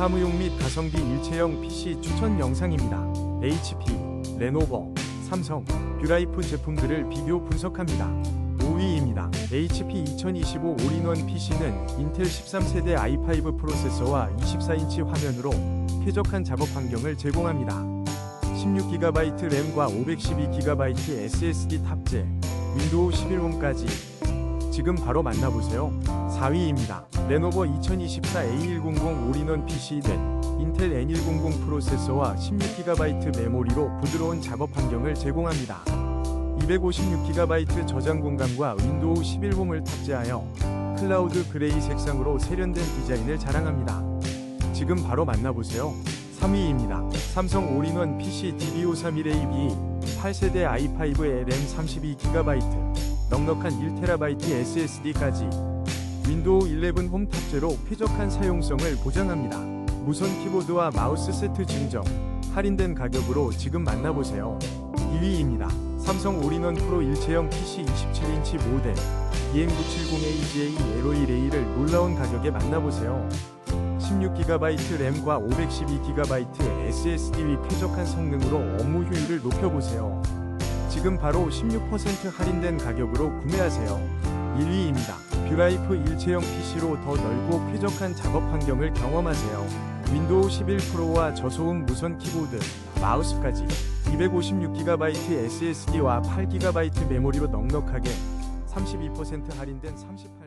사무용 및 가성비 일체형 PC 추천 영상입니다. HP, 레노버, 삼성, 뷰라이프 제품들을 비교 분석합니다. 5위입니다. HP 2025 올인원 PC는 인텔 13세대 i5 프로세서와 24인치 화면으로 쾌적한 작업 환경을 제공합니다. 16GB 램과 512GB SSD 탑재, 윈도우 11홈까지 지금 바로 만나보세요. 4위입니다. 레노버 2024 A100 올인원 PC는 인텔 N100 프로세서와 16GB 메모리로 부드러운 작업 환경을 제공합니다. 256GB 저장 공간과 윈도우 11홈을 탑재하여 클라우드 그레이 색상으로 세련된 디자인을 자랑합니다. 지금 바로 만나보세요. 3위입니다. 삼성 올인원 PC DB531AB 8세대 i5에 램 32GB, 넉넉한 1TB SSD까지 윈도우 11 홈 탑재로 쾌적한 사용성을 보장합니다. 무선 키보드와 마우스 세트 증정, 할인된 가격으로 지금 만나보세요. 2위입니다. 삼성 올인원 프로 일체형 PC 27인치 모델 EM970AGA LOE-Ray를 놀라운 가격에 만나보세요. 16GB 램과 512GB SSD 위 쾌적한 성능으로 업무 효율을 높여보세요. 지금 바로 16% 할인된 가격으로 구매하세요. 1위입니다. 뷰라이프 일체형 PC로 더 넓고 쾌적한 작업 환경을 경험하세요. 윈도우 11 프로와 저소음 무선 키보드, 마우스까지 256GB SSD와 8GB 메모리로 넉넉하게 32% 할인된 30